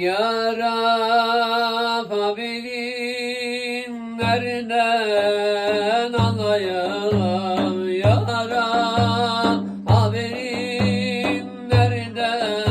Ya Rab haberin nereden alayım Ya Rab haberin nereden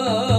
love.